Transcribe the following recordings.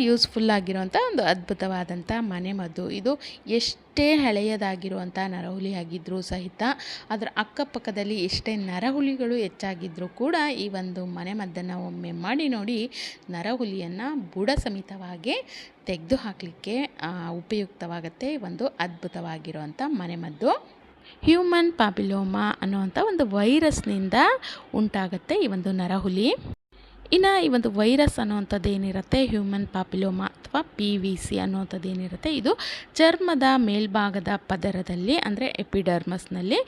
Useful ಆಗಿರುವಂಥ ಒಂದು ಅದ್ಭುತವಾದಂಥ ಮನೆಮದ್ದು ಇದು ಎಷ್ಟೇ ಹಳೆಯದಾಗಿರುವಂಥ ನರಹುಲಿ ಆಗಿದ್ದರೂ ಸಹಿತ ಅದರ ಅಕ್ಕಪಕ್ಕದಲ್ಲಿ ಎಷ್ಟೇ ನರಹುಲಿಗಳು ಹೆಚ್ಚಾಗಿದ್ದರೂ ಕೂಡ ಈ ಒಂದು ಮನೆಮದ್ದನ್ನು ಒಮ್ಮೆ ಮಾಡಿ ನೋಡಿ ನರಹುಲಿಯನ್ನು ಬುಡ ಸಮೇತವಾಗಿ ತೆಗೆದು ಹಾಕಲಿಕ್ಕೆ ಉಪಯುಕ್ತವಾಗುತ್ತೆ ಒಂದು ಅದ್ಭುತವಾಗಿರುವಂಥ ಮನೆಮದ್ದು ಹ್ಯೂಮನ್ ಪಾಪಿಲೋಮಾ ಅನ್ನುವಂಥ ಒಂದು ವೈರಸ್ನಿಂದ ಉಂಟಾಗುತ್ತೆ ಈ ಒಂದು ನರಹುಲಿ. ಇನ್ನು ಈ ಒಂದು ವೈರಸ್ ಅನ್ನುವಂಥದ್ದು ಏನಿರುತ್ತೆ ಹ್ಯೂಮನ್ ಪಾಪಿಲೋಮಾ ಅಥವಾ ಪಿ ವಿ ಸಿ ಅನ್ನುವಂಥದ್ದು ಏನಿರುತ್ತೆ ಇದು ಚರ್ಮದ ಮೇಲ್ಭಾಗದ ಪದರದಲ್ಲಿ, ಅಂದರೆ ಎಪಿಡರ್ಮಸ್ನಲ್ಲಿ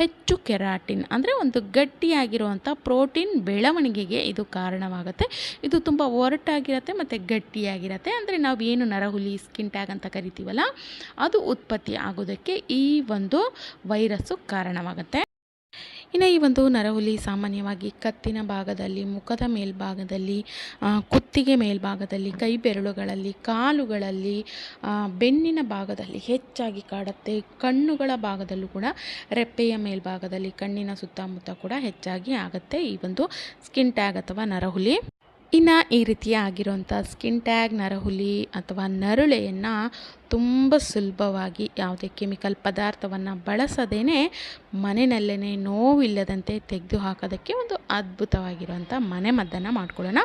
ಹೆಚ್ಚು ಕೆರಾಟಿನ್, ಅಂದರೆ ಒಂದು ಗಟ್ಟಿಯಾಗಿರುವಂಥ ಪ್ರೋಟೀನ್ ಬೆಳವಣಿಗೆಗೆ ಇದು ಕಾರಣವಾಗುತ್ತೆ. ಇದು ತುಂಬ ಒರಟಾಗಿರುತ್ತೆ ಮತ್ತು ಗಟ್ಟಿಯಾಗಿರುತ್ತೆ. ಅಂದರೆ ನಾವು ಏನು ನರಹುಲಿ, ಸ್ಕಿನ್ ಟ್ಯಾಗ್ ಅಂತ ಕರಿತೀವಲ್ಲ, ಅದು ಉತ್ಪತ್ತಿ ಆಗೋದಕ್ಕೆ ಈ ಒಂದು ವೈರಸ್ಸು ಕಾರಣವಾಗುತ್ತೆ. ಇನ್ನು ಈ ಒಂದು ನರಹುಲಿ ಸಾಮಾನ್ಯವಾಗಿ ಕತ್ತಿನ ಭಾಗದಲ್ಲಿ, ಮುಖದ ಮೇಲ್ಭಾಗದಲ್ಲಿ ಕುತ್ತಿಗೆ ಮೇಲ್ಭಾಗದಲ್ಲಿ, ಕೈ ಬೆರಳುಗಳಲ್ಲಿ, ಕಾಲುಗಳಲ್ಲಿ ಬೆನ್ನಿನ ಭಾಗದಲ್ಲಿ ಹೆಚ್ಚಾಗಿ ಕಾಡುತ್ತೆ. ಕಣ್ಣುಗಳ ಭಾಗದಲ್ಲೂ ಕೂಡ ರೆಪ್ಪೆಯ ಮೇಲ್ಭಾಗದಲ್ಲಿ ಕಣ್ಣಿನ ಸುತ್ತಮುತ್ತ ಕೂಡ ಹೆಚ್ಚಾಗಿ ಆಗುತ್ತೆ ಈ ಒಂದು ಸ್ಕಿನ್ ಟ್ಯಾಗ್ ಅಥವಾ ನರಹುಲಿ. ಇನ್ನು ಈ ರೀತಿಯ ಆಗಿರುವಂಥ ಸ್ಕಿನ್ ಟ್ಯಾಗ್ ನರಹುಲಿ ಅಥವಾ ನರಳೆಯನ್ನು ತುಂಬ ಸುಲಭವಾಗಿ ಯಾವುದೇ ಕೆಮಿಕಲ್ ಪದಾರ್ಥವನ್ನು ಬಳಸದೇ ಮನೆಯಲ್ಲೇ ನೋವಿಲ್ಲದಂತೆ ತೆಗೆದು ಹಾಕೋದಕ್ಕೆ ಒಂದು ಅದ್ಭುತವಾಗಿರುವಂಥ ಮನೆ ಮದ್ದನ್ನು ಮಾಡ್ಕೊಳ್ಳೋಣ.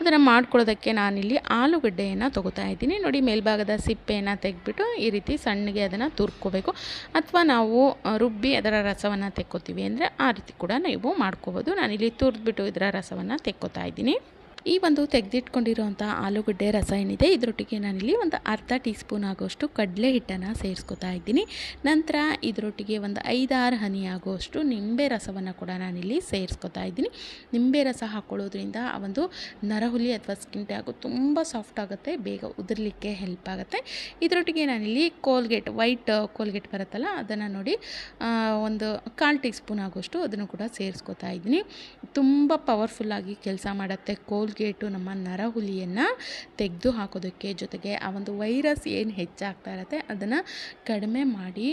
ಅದನ್ನು ಮಾಡ್ಕೊಳ್ಳೋದಕ್ಕೆ ನಾನಿಲ್ಲಿ ಆಲೂಗಡ್ಡೆಯನ್ನು ತೊಗೋತಾ ಇದ್ದೀನಿ. ನೋಡಿ, ಮೇಲ್ಭಾಗದ ಸಿಪ್ಪೆಯನ್ನು ತೆಗೆದ್ಬಿಟ್ಟು ಈ ರೀತಿ ಸಣ್ಣಗೆ ಅದನ್ನು ತುರ್ಕೋಬೇಕು. ಅಥವಾ ನಾವು ರುಬ್ಬಿ ಅದರ ರಸವನ್ನು ತೆಕ್ಕೋತೀವಿ ಅಂದರೆ ಆ ರೀತಿ ಕೂಡ ನೀವು ಮಾಡ್ಕೋಬೋದು. ನಾನಿಲ್ಲಿ ತುರಿದ್ಬಿಟ್ಟು ಇದರ ರಸವನ್ನು ತೆಕ್ಕೋತಾ ಇದ್ದೀನಿ. ಈ ಒಂದು ತೆಗೆದಿಟ್ಕೊಂಡಿರುವಂಥ ಆಲೂಗಡ್ಡೆ ರಸ ಏನಿದೆ ಇದರೊಟ್ಟಿಗೆ ನಾನಿಲ್ಲಿ ಒಂದು ಅರ್ಧ ಟೀ ಸ್ಪೂನ್ ಆಗೋಷ್ಟು ಕಡಲೆ ಹಿಟ್ಟನ್ನು ಸೇರಿಸ್ಕೊತಾ ಇದ್ದೀನಿ. ನಂತರ ಇದರೊಟ್ಟಿಗೆ ಒಂದು ಐದಾರು ಹನಿ ಆಗೋಷ್ಟು ನಿಂಬೆ ರಸವನ್ನು ಕೂಡ ನಾನಿಲ್ಲಿ ಸೇರಿಸ್ಕೊತಾ ಇದ್ದೀನಿ. ನಿಂಬೆ ರಸ ಹಾಕ್ಕೊಳ್ಳೋದ್ರಿಂದ ಆ ಒಂದು ನರಹುಲಿ ಅಥವಾ ಸ್ಕಿನ್ ಟ್ಯಾಗು ತುಂಬ ಸಾಫ್ಟ್ ಆಗುತ್ತೆ, ಬೇಗ ಉದುರಲಿಕ್ಕೆ ಹೆಲ್ಪ್ ಆಗುತ್ತೆ. ಇದರೊಟ್ಟಿಗೆ ನಾನಿಲ್ಲಿ ಕೋಲ್ಗೇಟ್, ವೈಟ್ ಕೋಲ್ಗೇಟ್ ಬರುತ್ತಲ್ಲ, ಅದನ್ನು ನೋಡಿ ಒಂದು ಕಾಲು ಟೀ ಸ್ಪೂನ್ ಆಗೋಷ್ಟು ಅದನ್ನು ಕೂಡ ಸೇರಿಸ್ಕೊತಾ ಇದ್ದೀನಿ. ತುಂಬ ಪವರ್ಫುಲ್ಲಾಗಿ ಕೆಲಸ ಮಾಡುತ್ತೆ ಕೋಲ್ ಕೋಲ್ಗೇಟು ನಮ್ಮ ನರಹುಲಿಯನ್ನು ತೆಗೆದು ಹಾಕೋದಕ್ಕೆ ಜೊತೆಗೆ ಆ ಒಂದು ವೈರಸ್ ಏನು ಹೆಚ್ಚಾಗ್ತಾ ಇರುತ್ತೆ ಅದನ್ನು ಕಡಿಮೆ ಮಾಡಿ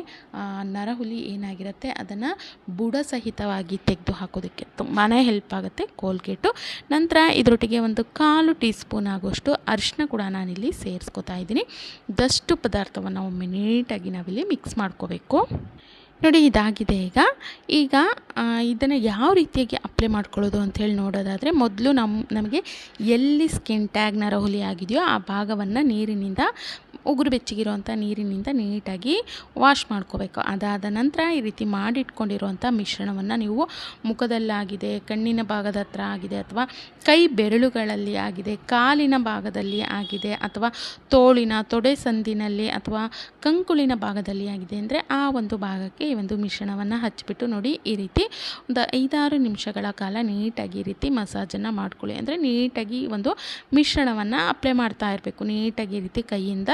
ನರಹುಲಿ ಏನಾಗಿರುತ್ತೆ ಅದನ್ನು ಬುಡ ಸಹಿತವಾಗಿ ತೆಗೆದು ಹಾಕೋದಕ್ಕೆ ತುಂಬಾ ಹೆಲ್ಪ್ ಆಗುತ್ತೆ ಕೋಲ್ಗೇಟು ನಂತರ ಇದರೊಟ್ಟಿಗೆ ಒಂದು ಕಾಲು ಟೀ ಸ್ಪೂನ್ ಆಗೋಷ್ಟು ಅರಿಶಿನ ಕೂಡ ನಾನಿಲ್ಲಿ ಸೇರಿಸ್ಕೊತಾ ಇದ್ದೀನಿ. ದಷ್ಟು ಪದಾರ್ಥವನ್ನು ಒಮ್ಮೆ ನೀಟಾಗಿ ನಾವಿಲ್ಲಿ ಮಿಕ್ಸ್ ಮಾಡ್ಕೋಬೇಕು. ನೋಡಿ, ಇದಾಗಿದೆ ಈಗ. ಈಗ ಇದನ್ನು ಯಾವ ರೀತಿಯಾಗಿ ಅಪ್ಲೈ ಮಾಡ್ಕೊಳ್ಳೋದು ಅಂಥೇಳಿ ನೋಡೋದಾದರೆ, ಮೊದಲು ನಮ್ಮ ನಮಗೆ ಎಲ್ಲಿ ಸ್ಕಿನ್ ಟ್ಯಾಗ್ನ ನರಹುಲಿ ಆಗಿದೆಯೋ ಆ ಭಾಗವನ್ನು ನೀರಿನಿಂದ ಉಗುರು ಬೆಚ್ಚಗಿರುವಂಥ ನೀರಿನಿಂದ ನೀಟಾಗಿ ವಾಶ್ ಮಾಡ್ಕೋಬೇಕು. ಅದಾದ ನಂತರ ಈ ರೀತಿ ಮಾಡಿಟ್ಕೊಂಡಿರುವಂಥ ಮಿಶ್ರಣವನ್ನು ನೀವು ಮುಖದಲ್ಲಾಗಿದೆ, ಕಣ್ಣಿನ ಭಾಗದ ಹತ್ರ ಆಗಿದೆ ಅಥವಾ ಕೈ ಬೆರಳುಗಳಲ್ಲಿ ಆಗಿದೆ, ಕಾಲಿನ ಭಾಗದಲ್ಲಿ ಆಗಿದೆ ಅಥವಾ ತೋಳಿನ ತೊಡೆ ಸಂದಿನಲ್ಲಿ ಅಥವಾ ಕಂಕುಳಿನ ಭಾಗದಲ್ಲಿ ಆಗಿದೆ ಅಂದರೆ ಆ ಒಂದು ಭಾಗಕ್ಕೆ ಈ ಒಂದು ಮಿಶ್ರಣವನ್ನು ಹಚ್ಚಿಬಿಟ್ಟು ನೋಡಿ ಈ ರೀತಿ ಒಂದು ಐದಾರು ನಿಮಿಷಗಳ ಕಾಲ ನೀಟಾಗಿ ಈ ರೀತಿ ಮಸಾಜನ್ನು ಮಾಡ್ಕೊಳ್ಳಿ. ಅಂದರೆ ನೀಟಾಗಿ ಒಂದು ಮಿಶ್ರಣವನ್ನು ಅಪ್ಲೈ ಮಾಡ್ತಾ ಇರಬೇಕು. ನೀಟಾಗಿ ಈ ರೀತಿ ಕೈಯಿಂದ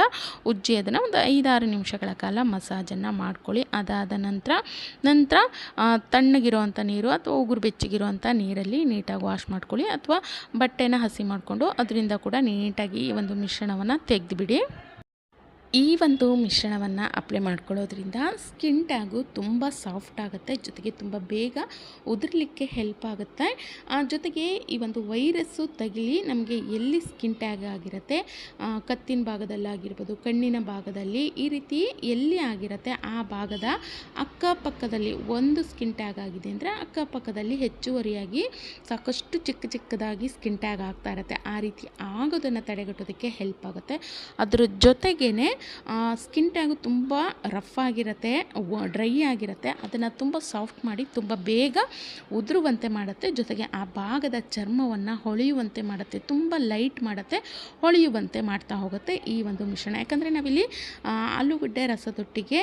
ಉಜ್ಜಿ ಅದನ್ನು ಒಂದು ಐದಾರು ನಿಮಿಷಗಳ ಕಾಲ ಮಸಾಜನ್ನು ಮಾಡ್ಕೊಳ್ಳಿ. ಅದಾದ ನಂತರ ನಂತರ ತಣ್ಣಗಿರುವಂಥ ನೀರು ಅಥವಾ ಉಗುರು ಬೆಚ್ಚಗಿರುವಂಥ ನೀರಲ್ಲಿ ನೀಟಾಗಿ ವಾಶ್ ಮಾಡ್ಕೊಳ್ಳಿ ಅಥವಾ ಬಟ್ಟೆನ ಹಸಿ ಮಾಡಿಕೊಂಡು ಅದರಿಂದ ಕೂಡ ನೀಟಾಗಿ ಈ ಒಂದು ಮಿಶ್ರಣವನ್ನು ತೆಗೆದುಬಿಡಿ. ಈ ಒಂದು ಮಿಶ್ರಣವನ್ನು ಅಪ್ಲೈ ಮಾಡ್ಕೊಳ್ಳೋದ್ರಿಂದ ಸ್ಕಿನ್ ಟ್ಯಾಗು ತುಂಬ ಸಾಫ್ಟ್ ಆಗುತ್ತೆ, ಜೊತೆಗೆ ತುಂಬ ಬೇಗ ಉದುರಲಿಕ್ಕೆ ಹೆಲ್ಪ್ ಆಗುತ್ತೆ. ಜೊತೆಗೆ ಈ ಒಂದು ವೈರಸ್ಸು ತಗಿಲಿ ನಮಗೆ ಎಲ್ಲಿ ಸ್ಕಿನ್ ಟ್ಯಾಗ್ ಆಗಿರುತ್ತೆ ಕತ್ತಿನ ಭಾಗದಲ್ಲಾಗಿರ್ಬೋದು, ಕಣ್ಣಿನ ಭಾಗದಲ್ಲಿ ಈ ರೀತಿ ಎಲ್ಲಿ ಆಗಿರುತ್ತೆ, ಆ ಭಾಗದ ಅಕ್ಕಪಕ್ಕದಲ್ಲಿ ಒಂದು ಸ್ಕಿನ್ ಟ್ಯಾಗ್ ಆಗಿದೆ ಅಂದರೆ ಅಕ್ಕಪಕ್ಕದಲ್ಲಿ ಹೆಚ್ಚುವರಿಯಾಗಿ ಸಾಕಷ್ಟು ಚಿಕ್ಕ ಚಿಕ್ಕದಾಗಿ ಸ್ಕಿನ್ ಟ್ಯಾಗ್ ಆಗ್ತಾ ಇರುತ್ತೆ. ಆ ರೀತಿ ಆಗೋದನ್ನು ತಡೆಗಟ್ಟೋದಕ್ಕೆ ಹೆಲ್ಪ್ ಆಗುತ್ತೆ. ಅದರ ಜೊತೆಗೇ ಸ್ಕಿನ್ ಟ್ಯಾಗು ತುಂಬ ರಫ್ ಆಗಿರುತ್ತೆ ಡ್ರೈ ಆಗಿರುತ್ತೆ, ಅದನ್ನು ತುಂಬ ಸಾಫ್ಟ್ ಮಾಡಿ ತುಂಬ ಬೇಗ ಉದುರುವಂತೆ ಮಾಡುತ್ತೆ. ಜೊತೆಗೆ ಆ ಭಾಗದ ಚರ್ಮವನ್ನು ಹೊಳೆಯುವಂತೆ ಮಾಡುತ್ತೆ, ತುಂಬ ಲೈಟ್ ಮಾಡುತ್ತೆ, ಹೊಳೆಯುವಂತೆ ಮಾಡ್ತಾ ಹೋಗುತ್ತೆ ಈ ಒಂದು ಮಿಶ್ರಣ. ಯಾಕಂದರೆ ನಾವಿಲ್ಲಿ ಆಲೂಗಡ್ಡೆ ರಸದೊಟ್ಟಿಗೆ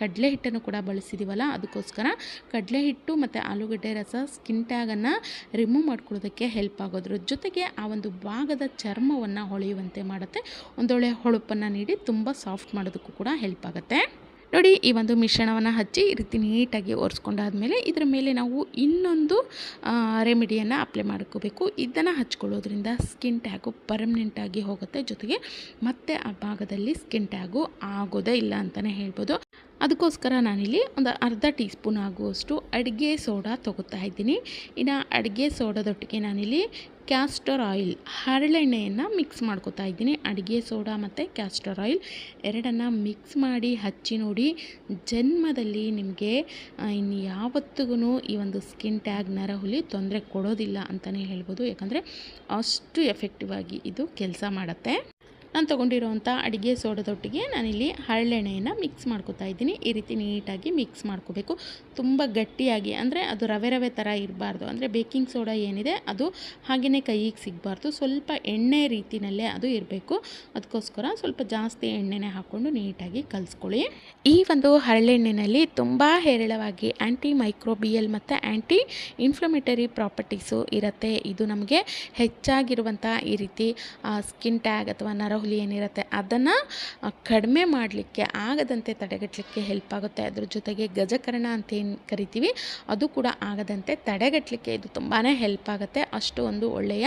ಕಡಲೆ ಹಿಟ್ಟನ್ನು ಕೂಡ ಬಳಸಿದ್ದೀವಲ್ಲ ಅದಕ್ಕೋಸ್ಕರ ಕಡಲೆ ಹಿಟ್ಟು ಮತ್ತು ಆಲೂಗಡ್ಡೆ ರಸ ಸ್ಕಿನ್ ಟ್ಯಾಗನ್ನು ರಿಮೂವ್ ಮಾಡ್ಕೊಳ್ಳೋದಕ್ಕೆ ಹೆಲ್ಪ್ ಆಗೋದ್ರ ಜೊತೆಗೆ ಆ ಒಂದು ಭಾಗದ ಚರ್ಮವನ್ನು ಹೊಳೆಯುವಂತೆ ಮಾಡುತ್ತೆ. ಒಂದೊಳ್ಳೆ ಹೊಳಪನ್ನು ನೀಡಿ ತುಂಬ ಸಾಫ್ಟ್ ಮಾಡೋದಕ್ಕೂ ಕೂಡ ಹೆಲ್ಪ್ ಆಗುತ್ತೆ. ನೋಡಿ, ಈ ಒಂದು ಮಿಶ್ರಣವನ್ನು ಹಚ್ಚಿ ಈ ರೀತಿ ನೀಟಾಗಿ ಒರೆಸ್ಕೊಂಡಾದ್ಮೇಲೆ ಇದರ ಮೇಲೆ ನಾವು ಇನ್ನೊಂದು ರೆಮಿಡಿಯನ್ನು ಅಪ್ಲೈ ಮಾಡ್ಕೋಬೇಕು. ಇದನ್ನು ಹಚ್ಕೊಳ್ಳೋದ್ರಿಂದ ಸ್ಕಿನ್ ಟ್ಯಾಗು ಪರ್ಮನೆಂಟಾಗಿ ಹೋಗುತ್ತೆ. ಜೊತೆಗೆ ಮತ್ತೆ ಆ ಭಾಗದಲ್ಲಿ ಸ್ಕಿನ್ ಟ್ಯಾಗು ಆಗೋದೇ ಇಲ್ಲ ಅಂತಲೇ ಹೇಳ್ಬೋದು. ಅದಕ್ಕೋಸ್ಕರ ನಾನಿಲ್ಲಿ ಒಂದು ಅರ್ಧ ಟೀ ಸ್ಪೂನ್ ಆಗುವಷ್ಟು ಅಡುಗೆ ಸೋಡಾ ತೊಗೋತಾ ಇದ್ದೀನಿ. ಇನ್ನು ಅಡುಗೆ ಸೋಡಾದೊಟ್ಟಿಗೆ ನಾನಿಲ್ಲಿ ಕ್ಯಾಸ್ಟರ್ ಆಯಿಲ್ ಹರಳೆಣ್ಣೆಯನ್ನು ಮಿಕ್ಸ್ ಮಾಡ್ಕೋತಾ ಇದ್ದೀನಿ. ಅಡುಗೆ ಸೋಡಾ ಮತ್ತು ಕ್ಯಾಸ್ಟರ್ ಆಯಿಲ್ ಎರಡನ್ನು ಮಿಕ್ಸ್ ಮಾಡಿ ಹಚ್ಚಿ ನೋಡಿ. ಜನ್ಮದಲ್ಲಿ ನಿಮಗೆ ಇನ್ನು ಯಾವತ್ತಿಗೂ ಈ ಒಂದು ಸ್ಕಿನ್ ಟ್ಯಾಗ್ ನರಹುಲಿ ತೊಂದರೆ ಕೊಡೋದಿಲ್ಲ ಅಂತಲೇ ಹೇಳ್ಬೋದು. ಯಾಕಂದರೆ ಅಷ್ಟು ಎಫೆಕ್ಟಿವ್ ಆಗಿ ಇದು ಕೆಲಸ ಮಾಡುತ್ತೆ. ನಾನು ತೊಗೊಂಡಿರೋವಂಥ ಅಡುಗೆ ಸೋಡದೊಟ್ಟಿಗೆ ನಾನಿಲ್ಲಿ ಹರಳೆಣ್ಣೆಯನ್ನು ಮಿಕ್ಸ್ ಮಾಡ್ಕೊತಾ ಇದ್ದೀನಿ. ಈ ರೀತಿ ನೀಟಾಗಿ ಮಿಕ್ಸ್ ಮಾಡ್ಕೋಬೇಕು. ತುಂಬ ಗಟ್ಟಿಯಾಗಿ, ಅಂದರೆ ಅದು ರವೆ ರವೆ ಥರ ಇರಬಾರ್ದು. ಅಂದರೆ ಬೇಕಿಂಗ್ ಸೋಡಾ ಏನಿದೆ ಅದು ಹಾಗೆಯೇ ಕೈಗೆ ಸಿಗಬಾರ್ದು. ಸ್ವಲ್ಪ ಎಣ್ಣೆ ರೀತಿಯಲ್ಲೇ ಅದು ಇರಬೇಕು. ಅದಕ್ಕೋಸ್ಕರ ಸ್ವಲ್ಪ ಜಾಸ್ತಿ ಎಣ್ಣೆನೇ ಹಾಕ್ಕೊಂಡು ನೀಟಾಗಿ ಕಲಿಸ್ಕೊಳ್ಳಿ. ಈ ಒಂದು ಹರಳೆಣ್ಣೆಯಲ್ಲಿ ತುಂಬ ಹೇರಳವಾಗಿ ಆ್ಯಂಟಿ ಮೈಕ್ರೋಬಿಯಲ್ ಮತ್ತು ಆ್ಯಂಟಿ ಇನ್ಫ್ಲಮೇಟರಿ ಪ್ರಾಪರ್ಟೀಸು ಇರುತ್ತೆ. ಇದು ನಮಗೆ ಹೆಚ್ಚಾಗಿರುವಂಥ ಈ ರೀತಿ ಸ್ಕಿನ್ ಟ್ಯಾಗ್ ಅಥವಾ ನರಹುಲಿ ಏನಿರುತ್ತೆ, ಅದನ್ನು ಕಡಿಮೆ ಮಾಡಲಿಕ್ಕೆ, ಆಗದಂತೆ ತಡೆಗಟ್ಟಲಿಕ್ಕೆ ಹೆಲ್ಪ್ ಆಗುತ್ತೆ. ಅದ್ರ ಜೊತೆಗೆ ಗಜಕರ್ಣ ಅಂತ ಏನು ಕರಿತೀವಿ, ಅದು ಕೂಡ ಆಗದಂತೆ ತಡೆಗಟ್ಟಲಿಕ್ಕೆ ಇದು ತುಂಬಾ ಹೆಲ್ಪ್ ಆಗುತ್ತೆ. ಅಷ್ಟು ಒಂದು ಒಳ್ಳೆಯ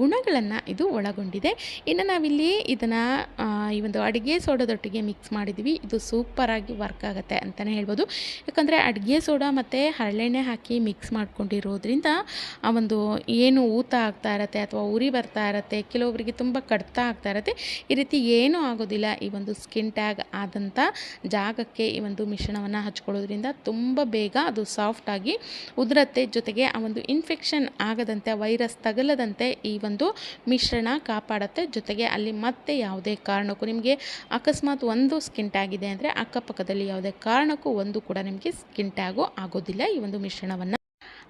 ಗುಣಗಳನ್ನು ಇದು ಒಳಗೊಂಡಿದೆ. ಇನ್ನು ನಾವಿಲ್ಲಿ ಇದನ್ನು ಈ ಒಂದು ಅಡುಗೆ ಸೋಡದೊಟ್ಟಿಗೆ ಮಿಕ್ಸ್ ಮಾಡಿದ್ವಿ. ಇದು ಸೂಪರಾಗಿ ವರ್ಕ್ ಆಗುತ್ತೆ ಅಂತಲೇ ಹೇಳ್ಬೋದು. ಯಾಕಂದರೆ ಅಡುಗೆ ಸೋಡಾ ಮತ್ತು ಹರಳೆಣ್ಣೆ ಹಾಕಿ ಮಿಕ್ಸ್ ಮಾಡ್ಕೊಂಡಿರೋದ್ರಿಂದ, ಆ ಒಂದು ಏನು ಊತ ಆಗ್ತಾ ಇರತ್ತೆ ಅಥವಾ ಉರಿ ಬರ್ತಾ ಇರತ್ತೆ ಕೆಲವೊಬ್ಬರಿಗೆ ತುಂಬ ಕಡ್ತಾ ಆಗ್ತಾ ಇರುತ್ತೆ. ಈ ರೀತಿ ಏನೂ ಆಗೋದಿಲ್ಲ ಈ ಒಂದು ಸ್ಕಿನ್ ಟ್ಯಾಗ್ ಆದಂಥ ಜಾಗಕ್ಕೆ ಈ ಒಂದು ಮಿಶ್ರಣವನ್ನು ಹಚ್ಕೊಳ್ಳೋದ್ರಿಂದ ತುಂಬ ಬೇಗ ಅದು ಸಾಫ್ಟಾಗಿ ಉದುರತ್ತೆ. ಜೊತೆಗೆ ಆ ಒಂದು ಇನ್ಫೆಕ್ಷನ್ ಆಗದಂತೆ ವೈರಸ್ ತಗಲದಂತೆ ಈ ಒಂದು ಮಿಶ್ರಣ ಕಾಪಾಡುತ್ತೆ. ಜೊತೆಗೆ ಅಲ್ಲಿ ಮತ್ತೆ ಯಾವುದೇ ಕಾರಣಕ್ಕೂ ನಿಮಗೆ ಅಕಸ್ಮಾತ್ ಒಂದು ಸ್ಕಿನ್ ಟ್ಯಾಗ್ ಇದೆ ಅಂದರೆ ಅಕ್ಕಪಕ್ಕದಲ್ಲಿ ಯಾವುದೇ ಕಾರಣಕ್ಕೂ ಒಂದು ಕೂಡ ನಿಮಗೆ ಸ್ಕಿನ್ ಟ್ಯಾಗು ಆಗೋದಿಲ್ಲ ಈ ಒಂದು ಮಿಶ್ರಣವನ್ನು.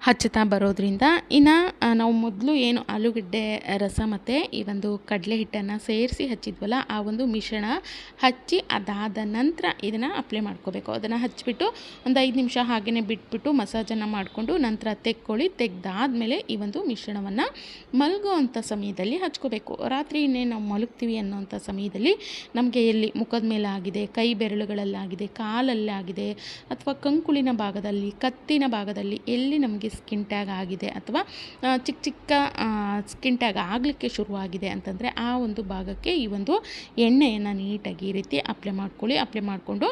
ಹಚ್ಚುತ್ತಾ ಬರೋದ್ರಿಂದ ಇನ್ನು ನಾವು ಮೊದಲು ಏನು ಆಲೂಗಡ್ಡೆ, ರಸ ಮತ್ತು ಈ ಒಂದು ಕಡಲೆ ಹಿಟ್ಟನ್ನು ಸೇರಿಸಿ ಹಚ್ಚಿದ್ವಲ್ಲ, ಆ ಒಂದು ಮಿಶ್ರಣ ಹಚ್ಚಿ ಅದಾದ ನಂತರ ಇದನ್ನು ಅಪ್ಲೈ ಮಾಡ್ಕೋಬೇಕು. ಅದನ್ನು ಹಚ್ಚಿಬಿಟ್ಟು ಒಂದು ಐದು ನಿಮಿಷ ಹಾಗೆಯೇ ಬಿಟ್ಬಿಟ್ಟು ಮಸಾಜನ್ನು ಮಾಡಿಕೊಂಡು ನಂತರ ತೆಕ್ಕೊಳ್ಳಿ. ತೆಗೆದಾದ್ಮೇಲೆ ಈ ಒಂದು ಮಿಶ್ರಣವನ್ನು ಮಲಗುವಂಥ ಸಮಯದಲ್ಲಿ ಹಚ್ಕೋಬೇಕು. ರಾತ್ರಿ ಇನ್ನೇ ನಾವು ಮಲಗ್ತೀವಿ ಅನ್ನೋಂಥ ಸಮಯದಲ್ಲಿ ನಮಗೆ ಎಲ್ಲಿ ಮುಖದ ಮೇಲೆ ಆಗಿದೆ, ಕೈ ಬೆರಳುಗಳಲ್ಲಾಗಿದೆ, ಕಾಲಲ್ಲಾಗಿದೆ, ಅಥವಾ ಕಂಕುಳಿನ ಭಾಗದಲ್ಲಿ, ಕತ್ತಿನ ಭಾಗದಲ್ಲಿ ಎಲ್ಲಿ ನಮಗೆ ಸ್ಕಿನ್ ಟ್ಯಾಗ್ ಆಗಿದೆ ಅಥವಾ ಚಿಕ್ಕ ಚಿಕ್ಕ ಸ್ಕಿನ್ ಟ್ಯಾಗ್ ಆಗಲಿಕ್ಕೆ ಶುರುವಾಗಿದೆ ಅಂತಂದರೆ ಆ ಒಂದು ಭಾಗಕ್ಕೆ ಈ ಒಂದು ಎಣ್ಣೆಯನ್ನು ನೀಟಾಗಿ ಈ ರೀತಿ ಅಪ್ಲೈ ಮಾಡ್ಕೊಳ್ಳಿ. ಅಪ್ಲೈ ಮಾಡಿಕೊಂಡು,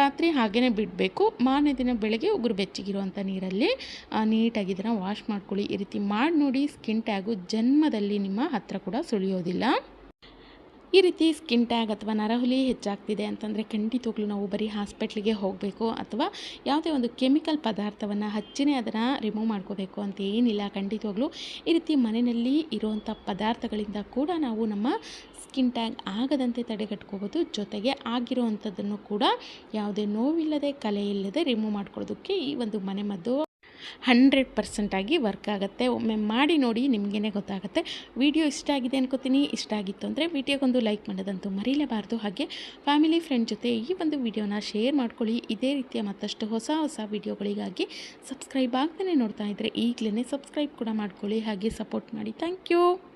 ರಾತ್ರಿ ಹಾಗೇ ಬಿಡಬೇಕು. ಮಾರನೇ ದಿನ ಬೆಳಗ್ಗೆ ಉಗುರು ಬೆಚ್ಚಗಿರುವಂಥ ನೀರಲ್ಲಿ ನೀಟಾಗಿ ಇದನ್ನು ವಾಶ್ ಮಾಡ್ಕೊಳ್ಳಿ. ಈ ರೀತಿ ಮಾಡಿ ನೋಡಿ ಸ್ಕಿನ್ ಟ್ಯಾಗು ಜನ್ಮದಲ್ಲಿ ನಿಮ್ಮ ಹತ್ತಿರ ಕೂಡ ಸುಳಿಯೋದಿಲ್ಲ. ಈ ರೀತಿ ಸ್ಕಿನ್ ಟ್ಯಾಗ್ ಅಥವಾ ನರಹುಲಿ ಹೆಚ್ಚಾಗ್ತಿದೆ ಅಂತಂದರೆ ಖಂಡಿತವಾಗ್ಲೂ ನಾವು ಬರೀ ಹಾಸ್ಪಿಟ್ಲಿಗೆ ಹೋಗಬೇಕು ಅಥವಾ ಯಾವುದೇ ಒಂದು ಕೆಮಿಕಲ್ ಪದಾರ್ಥವನ್ನು ಹಚ್ಚಿನೇ ಅದನ್ನು ರಿಮೂವ್ ಮಾಡ್ಕೋಬೇಕು ಅಂತ ಏನಿಲ್ಲ. ಖಂಡಿತವಾಗ್ಲೂ ಈ ರೀತಿ ಮನೆಯಲ್ಲಿ ಇರುವಂಥ ಪದಾರ್ಥಗಳಿಂದ ಕೂಡ ನಾವು ನಮ್ಮ ಸ್ಕಿನ್ ಟ್ಯಾಗ್ ಆಗದಂತೆ ತಡೆಗಟ್ಕೋಬೋದು ಜೊತೆಗೆ ಆಗಿರುವಂಥದ್ದನ್ನು ಕೂಡ ಯಾವುದೇ ನೋವಿಲ್ಲದೆ ಕಲೆ ಇಲ್ಲದೆ ರಿಮೂವ್ ಮಾಡ್ಕೊಳ್ಳೋದಕ್ಕೆ ಈ ಒಂದು ಮನೆಮದ್ದು ಹಂಡ್ರೆಡ್ ಪರ್ಸೆಂಟಾಗಿ ವರ್ಕ್ ಆಗುತ್ತೆ. ಒಮ್ಮೆ ಮಾಡಿ ನೋಡಿ ನಿಮಗೇ ಗೊತ್ತಾಗುತ್ತೆ. ವಿಡಿಯೋ ಇಷ್ಟ ಆಗಿದೆ ಅನ್ಕೋತೀನಿ. ಇಷ್ಟ ಆಗಿತ್ತು ಅಂದರೆ ವಿಡಿಯೋಗೊಂದು ಲೈಕ್ ಮಾಡೋದಂತೂ ಮರೀಲೇಬಾರ್ದು. ಹಾಗೆ ಫ್ಯಾಮಿಲಿ, ಫ್ರೆಂಡ್ ಜೊತೆ ಈ ಒಂದು ವಿಡಿಯೋನ ಶೇರ್ ಮಾಡ್ಕೊಳ್ಳಿ. ಇದೇ ರೀತಿಯ ಮತ್ತಷ್ಟು ಹೊಸ ಹೊಸ ವಿಡಿಯೋಗಳಿಗಾಗಿ ಸಬ್ಸ್ಕ್ರೈಬ್ ಆಗ್ತಾನೆ ನೋಡ್ತಾ ಇದ್ದರೆ ಈಗಲೇ ಸಬ್ಸ್ಕ್ರೈಬ್ ಕೂಡ ಮಾಡ್ಕೊಳ್ಳಿ. ಹಾಗೆ ಸಪೋರ್ಟ್ ಮಾಡಿ. Thank you.